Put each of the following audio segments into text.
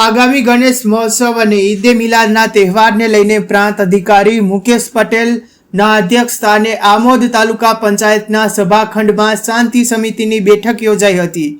આગામી ગણેશ મહોત્સવ અને ઈદે મિલાદના તહેવારને લઈને પ્રાંત અધિકારી મુકેશ પટેલના અધ્યક્ષ સ્થાને આમોદ તાલુકા પંચાયતના સભાખંડમાં શાંતિ સમિતિની બેઠક યોજાઈ હતી,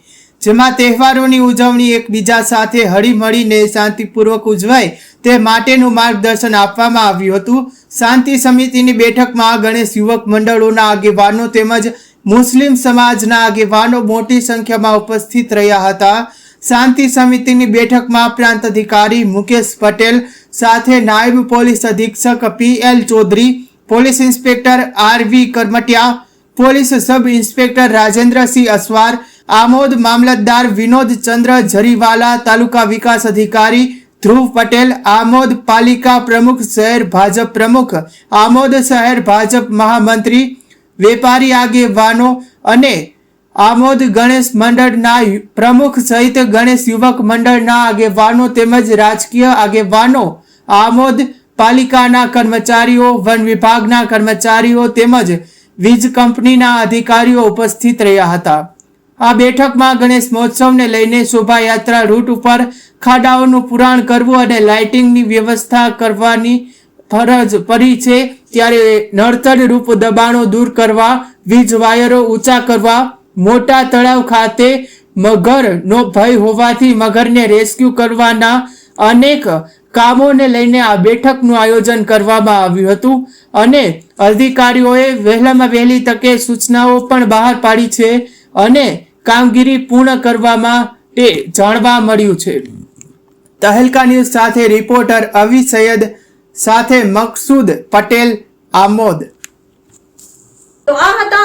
જેમાં તહેવારોની ઉજવણી એકબીજા સાથે હળીમળીને શાંતિપૂર્વક ઉજવાય તે માટેનું માર્ગદર્શન આપવામાં આવ્યું હતું. શાંતિ સમિતિની બેઠકમાં ગણેશ યુવક મંડળોના આગેવાનો તેમજ મુસ્લિમ સમાજના આગેવાનો મોટી સંખ્યામાં ઉપસ્થિત રહ્યા હતા. શાંતિ સમિતિની બેઠકમાં પ્રાંત અધિકારી મુકેશ પટેલ, સાથે નાયબ પોલીસ અધિક્ષક P L Chaudhary, police inspector R V Karamtiya, police sub inspector Rajendrasinh Aswar, Amod મામલતદાર વિનોદ ચંદ્ર જરીવાલા, તાલુકા વિકાસ અધિકારી ધ્રુવ પટેલ, આમોદ પાલિકા પ્રમુખ શહેર ભાજપ પ્રમુખ, આમોદ શહેર ભાજપ મહામંત્રી, વેપારી આગેવાનો અને આમોદ ગણેશ મંડળના પ્રમુખ સહિત ગણેશ યુવક મંડળના આગેવાનો તેમજ રાજકીય આગેવાનો, આમોદ પાલિકાના કર્મચારીઓ, વન વિભાગના કર્મચારીઓ તેમજ વીજ કંપનીના અધિકારીઓ ઉપસ્થિત રહ્યા હતા. આ બેઠકમાં ગણેશ મહોત્સવને લઈને શોભાયાત્રા રૂટ ઉપર ખાડાઓનું પુરાણ કરવું અને લાઇટિંગની વ્યવસ્થા કરવાની ફરજ પડી છે, ત્યારે નડતર રૂપ દબાણો દૂર કરવા, વીજ વાયરો ઊંચા કરવા મોટા તળાવ ખાતે મગરનો ભય હોવાથી મગરને રેસ્ક્યુ કરવાના અનેક કામોને લઈને આ બેઠકનું આયોજન કરવામાં આવ્યું હતું અને અધિકારીઓએ વહેલામાં વહેલી તકે સૂચનાઓ પણ બહાર પાડી છે અને કામગીરી પૂર્ણ કરવામાં તે જાણવા મળ્યું છે. તહેલકા ન્યૂઝ સાથે રિપોર્ટર અવી સૈયદ, સાથે મકસૂદ પટેલ, આમોદ. તો આ હતા